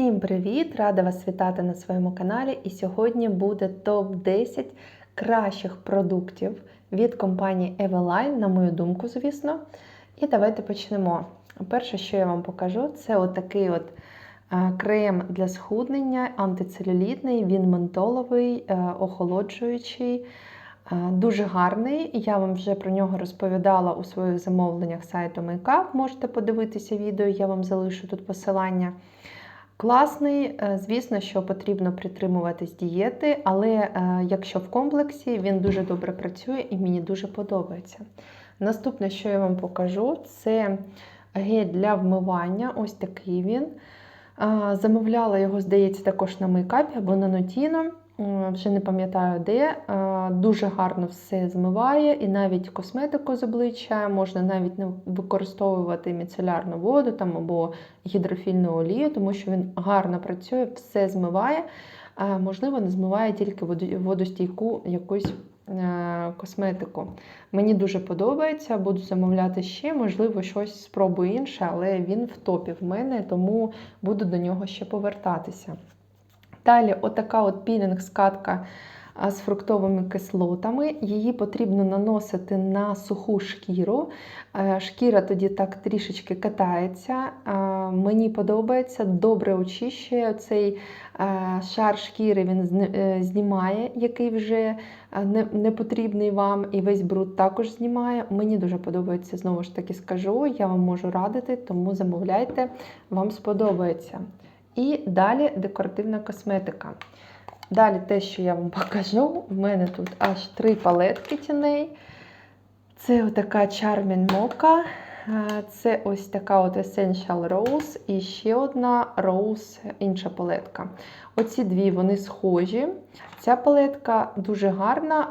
Всім привіт! Рада вас вітати на своєму каналі. І сьогодні буде топ-10 кращих продуктів від компанії Eveline, на мою думку, звісно. І давайте почнемо. Перше, що я вам покажу, це отакий от е, крем для схуднення, антицелюлітний, він ментоловий, е, охолоджуючий. Е, Дуже гарний. Я вам вже про нього розповідала у своїх замовленнях сайту Makeup. Можете подивитися відео, я вам залишу тут посилання. Класний, е, звісно, що потрібно притримуватись дієти, але е, якщо в комплексі, він дуже добре працює і мені дуже подобається. Наступне, що я вам покажу, це гель для вмивання. Ось такий він. Замовляла його, здається, також на мейкапі або на Notino. Вже не пам'ятаю де. Е, Дуже гарно все змиває, і навіть косметику з обличчя можна навіть не використовувати міцелярну воду там, або гідрофільну олію, тому що він гарно працює, все змиває. Е, Можливо, не змиває тільки водостійку якусь е, косметику. Мені дуже подобається, буду замовляти ще, можливо, щось спробую інше, але він в топі в мене, тому буду до нього ще повертатися. Далі, отака от пілінг-скатка з фруктовими кислотами. Її потрібно наносити на суху шкіру. Е, Шкіра тоді так трішечки катається. Е, Мені подобається, добре очищує цей е, шар шкіри, він знімає, який вже не потрібний вам, і весь бруд також знімає. Мені дуже подобається, знову ж таки скажу, я вам можу радити, тому замовляйте, вам сподобається. І далі декоративна косметика. Далі те, що я вам покажу, в мене тут аж три палетки тіней. Це отака Charming Mocha. Це ось така от Essential Rose і ще одна Rose, інша палетка. Оці дві вони схожі. Ця палетка дуже гарна.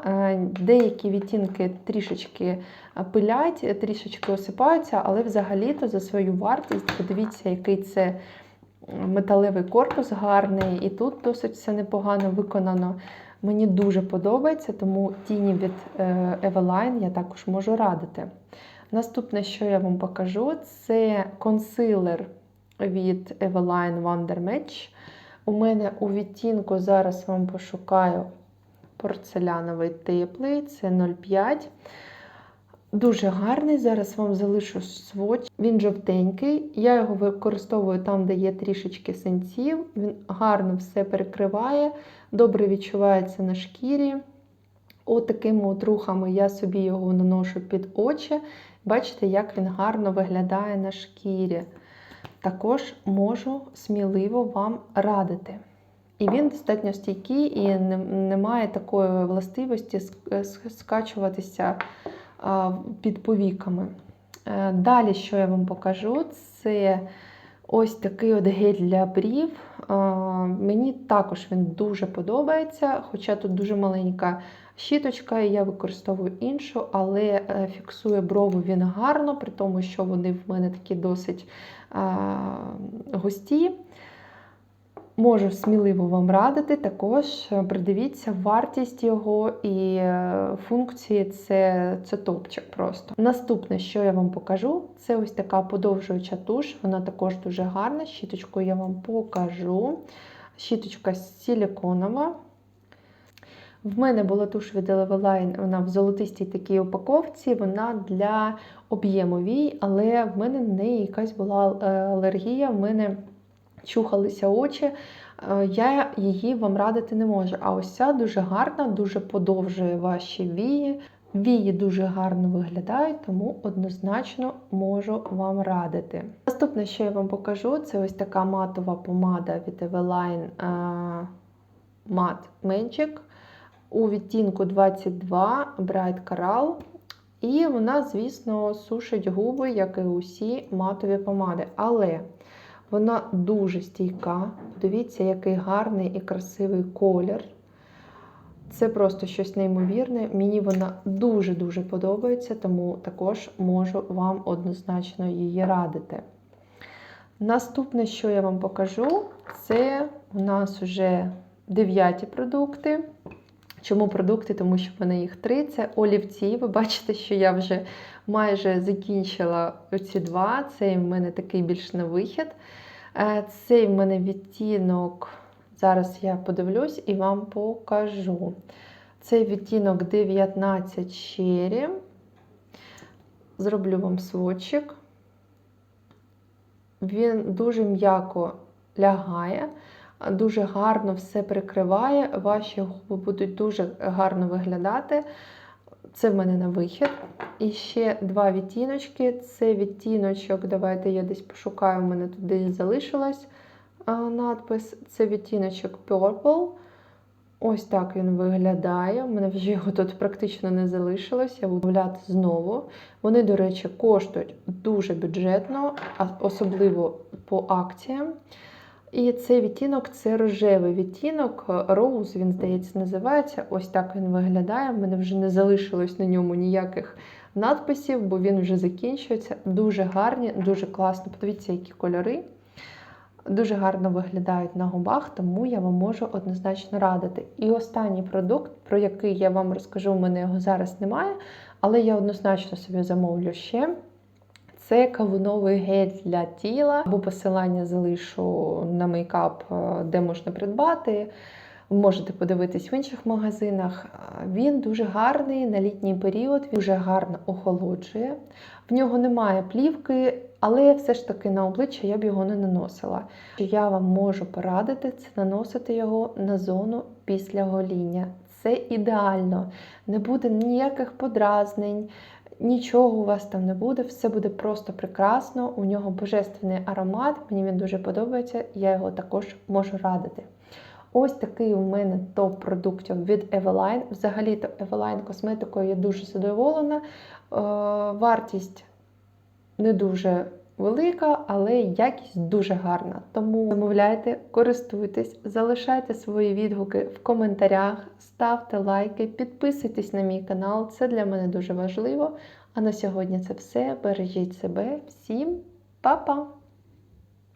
Деякі відтінки трішечки пилять, трішечки осипаються, але взагалі-то за свою вартість, подивіться, який це металевий корпус гарний, і тут досить все непогано виконано. Мені дуже подобається, тому тіні від е, Eveline я також можу радити. Наступне, що я вам покажу, це консилер від Eveline Wonder Match. У мене у відтінку зараз вам пошукаю порцеляновий теплий, це 0,5. Дуже гарний. Зараз вам залишу сводч. Він жовтенький. Я його використовую там, де є трішечки синців. Він гарно все перекриває, добре відчувається на шкірі. От такими от рухами я собі його наношу під очі. Бачите, як він гарно виглядає на шкірі. Також можу сміливо вам радити. І він достатньо стійкий і не, має такої властивості ск- ск- скачуватися під повіками. Е, Далі, що я вам покажу, це ось такий от гель для брів. Мені також він дуже подобається, хоча тут дуже маленька щіточка, і я використовую іншу, але е, фіксує брову він гарно, при тому, що вони в мене такі досить густі. Можу сміливо вам радити. Також е, придивіться вартість його і е, функції це, це топчик просто. Наступне, що я вам покажу, це ось така подовжуюча туш. Вона також дуже гарна. Щіточку я вам покажу. Щіточка силіконова. В мене була туш від Eleveline, вона в золотистій такій упаковці, вона для об'єму вій, але в мене неї якась була е, алергія. В мене чухалися очі. Е, Я її вам радити не можу. А ось ця дуже гарна, дуже подовжує ваші вії. Вії дуже гарно виглядають, тому однозначно можу вам радити. Наступне, що я вам покажу, це ось така матова помада від Eveline е, Matte Magic у відтінку 22 Bright Coral. І вона, звісно, сушить губи, як і усі матові помади. Але вона дуже стійка. Дивіться, який гарний і красивий колір. Це просто щось неймовірне. Мені вона дуже-дуже подобається, тому також можу вам однозначно її радити. Наступне, що я вам покажу, це у нас вже дев'яті продукти. Чому продукти? Тому що в мене їх три. Це олівці. Ви бачите, що я вже майже закінчила оці два. Це в мене такий більш на вихід. Е, Цей в мене відтінок. Зараз я подивлюсь і вам покажу. Цей відтінок 19 Cherry. Зроблю вам сводчик. Він дуже м'яко лягає, дуже гарно все прикриває. Ваші губи будуть дуже гарно виглядати. Це в мене на вихід. І ще два відтіночки. Це відтіночок, давайте я десь пошукаю, в мене тут десь залишилась надпис. Це відтіночок Purple. Ось так він виглядає. У мене вже його тут практично не залишилось. Я буду гуляти знову. Вони, до речі, коштують дуже бюджетно, особливо по акціям. І цей відтінок це рожевий відтінок. Rose, він, здається, називається. Ось так він виглядає. У мене вже не залишилось на ньому ніяких надписів, бо він вже закінчується. Дуже гарні, дуже класно. Подивіться, які кольори. Дуже гарно виглядають на губах, тому я вам можу однозначно радити. І останній продукт, про який я вам розкажу, у мене його зараз немає, але я однозначно собі замовлю ще. Це кавуновий гель для тіла, або посилання залишу на мейкап, е, де можна придбати. Можете подивитись в інших магазинах. Він дуже гарний на літній період, він дуже гарно охолоджує. В нього немає плівки, але все ж таки на обличчя я б його не наносила. Я вам можу порадити це наносити його на зону після гоління. Це ідеально, не буде ніяких подразнень. Нічого у вас там не буде, все буде просто прекрасно. У нього божественний аромат, мені він дуже подобається, я його також можу радити. Ось такий у мене топ продуктів від Eveline. Взагалі-то Eveline косметикою я дуже задоволена. Е, вартість не дуже велика, але якість дуже гарна. Тому замовляйте, користуйтесь, залишайте свої відгуки в коментарях, ставте лайки, підписуйтесь на мій канал, це для мене дуже важливо. А на сьогодні це все. Бережіть себе, всім па-па!